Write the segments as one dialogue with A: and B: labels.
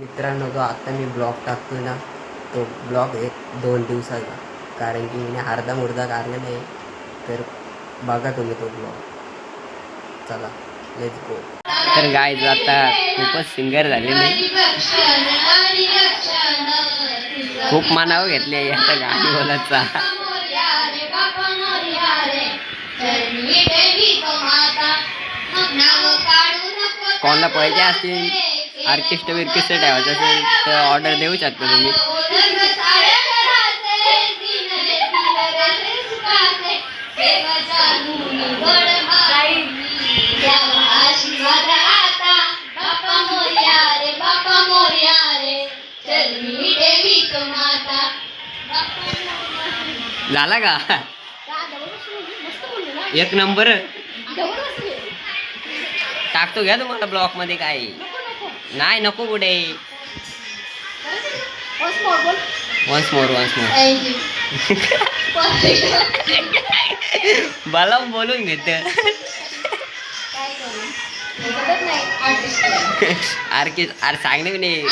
A: मित्रांनो तो आता मी ब्लॉग टाकतोय ना तो ब्लॉग एक दोन दिवसाचा. कारण की मी अर्धा मुर्दा काढला नाही तर बघा तुम्ही तो ब्लॉग. चला लेट्स गो तर गाय आता खूपच सिंगर झाले मी. खूप मानावं घेतले आता गाणी बोलायचा. कोणाला पाहिजे असतील? ऑर्केस्ट्रा बिर्केस्ट्रा ठेवायचं असेल तर ऑर्डर देऊ शकता तुम्ही. झाला का? एक नंबर. टाकतो घ्या तुम्हाला ब्लॉकमध्ये काय नाही नको कुठे वन्स मोर वन्स मोर. मला बोलून घेत. आरके अरे सांगणे की नाही.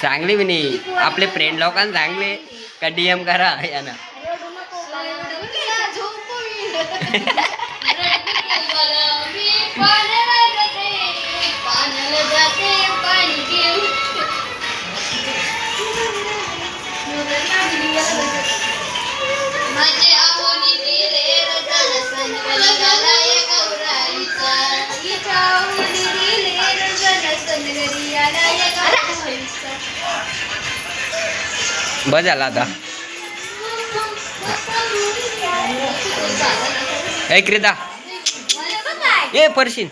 A: सांगले मी नाही? आपले फ्रेंड लोकांना सांगले. का डीएम करा यांना. बस झाला आता. ऐक रे दा ए परशीन.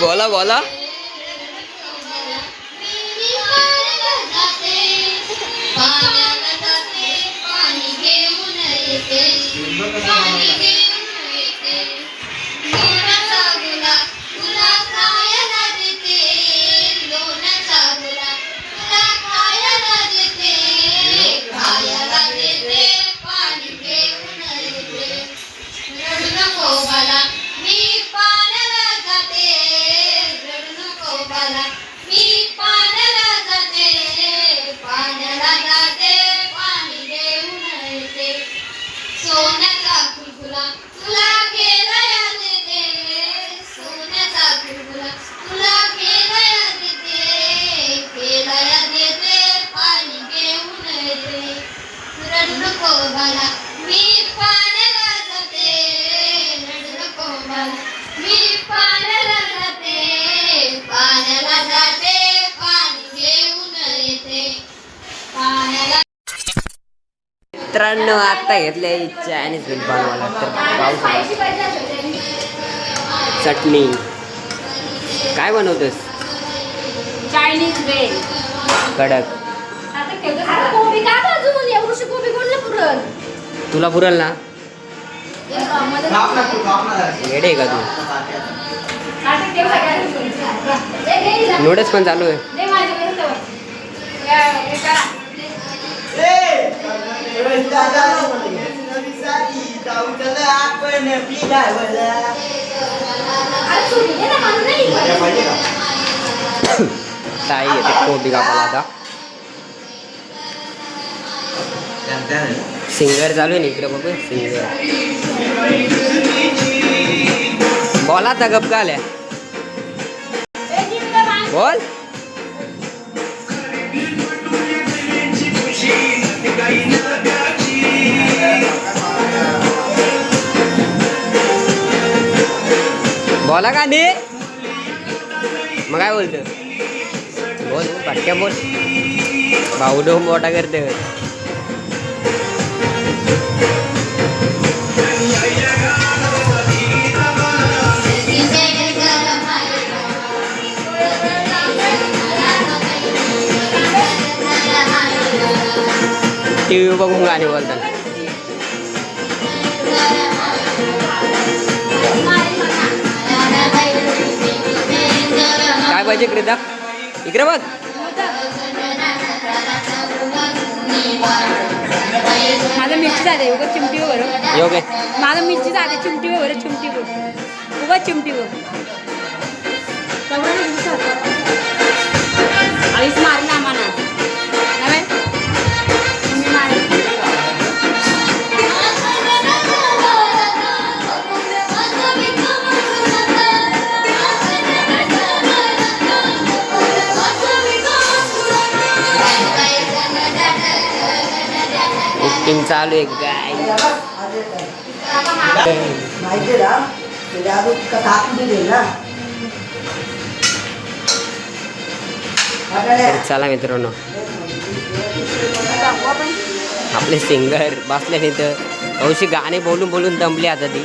A: बोला बोला. मित्रांनो आता घेतले चायनीज बिल बनवायला तर पाऊस चटणी. काय बनवतोस?
B: चायनीज वेल
A: कडक. तुला पुरल ना? येडे आहे का तू? नूडल्स पण चालू आहे. ताई येते कोबी कापायला आता सिंगर चालू आहे ना इकडे बघू सिंगर. बोला आता गप का आल्या? बोल. बोला का नी? मग काय बोलतो बोल पटक्या बोल. भाऊ डोम मोठा करते टी व्ही बघून गाणी बोलतात काय पाहिजे इकडे इकडे बघ.
C: माझं मिरची झाले उगा चिमटी वगैरे
A: योग
C: माझं मिरची झाले चिमटी बरं चिमटी बघ उगा चिमटी बघ आणि मारणार.
A: कुकिंग चालू आहे
D: माहिती ना
A: तर चला मित्रांनो. आपले सिंगर बसले तिथं अवशी गाणे बोलून बोलून दमली आता ती.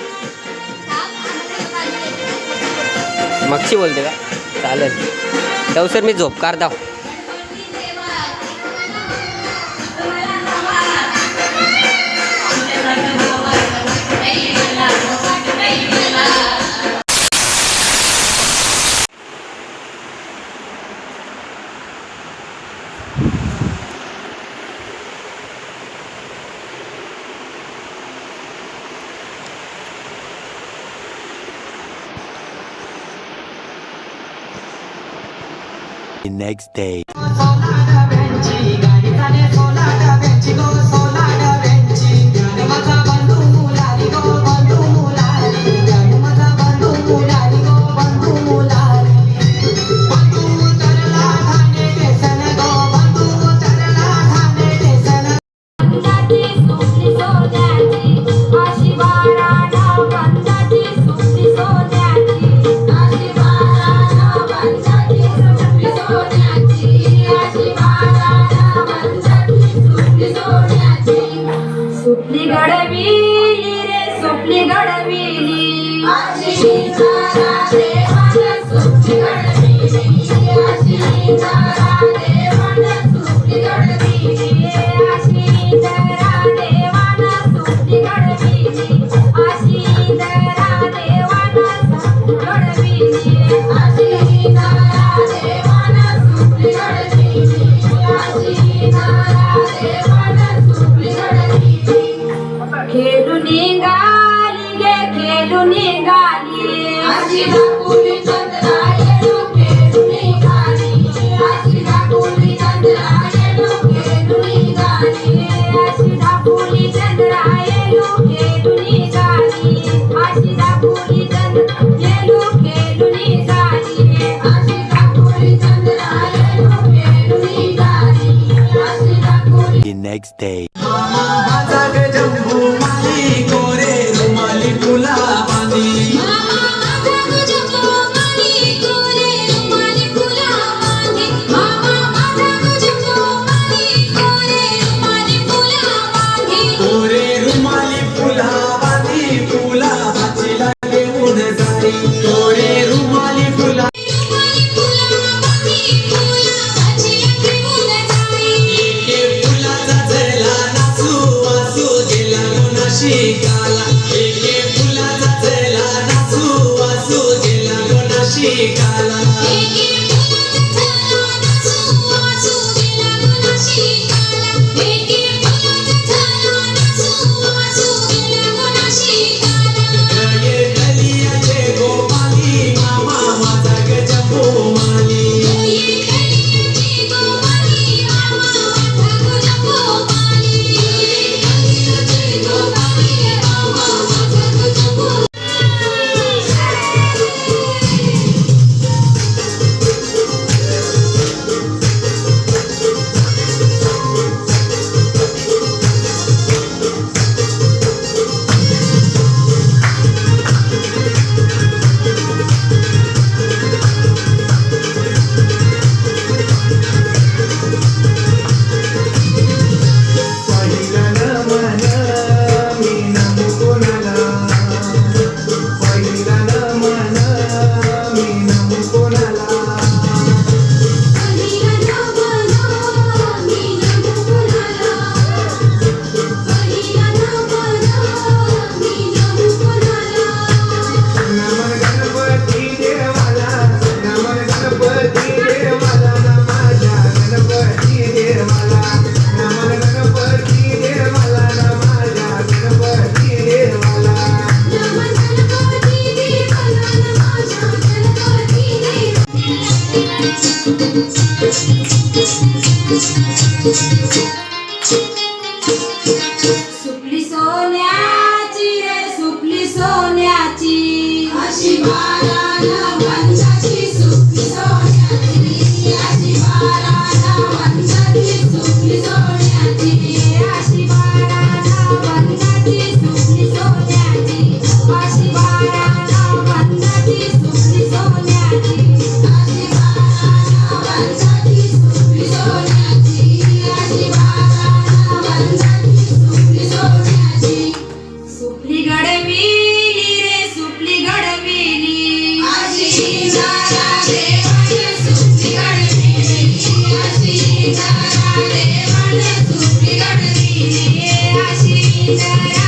A: मगशी बोलते का? चालेल. तर मी झोपकार दाव
E: The next day. Hallelujah. Yeah.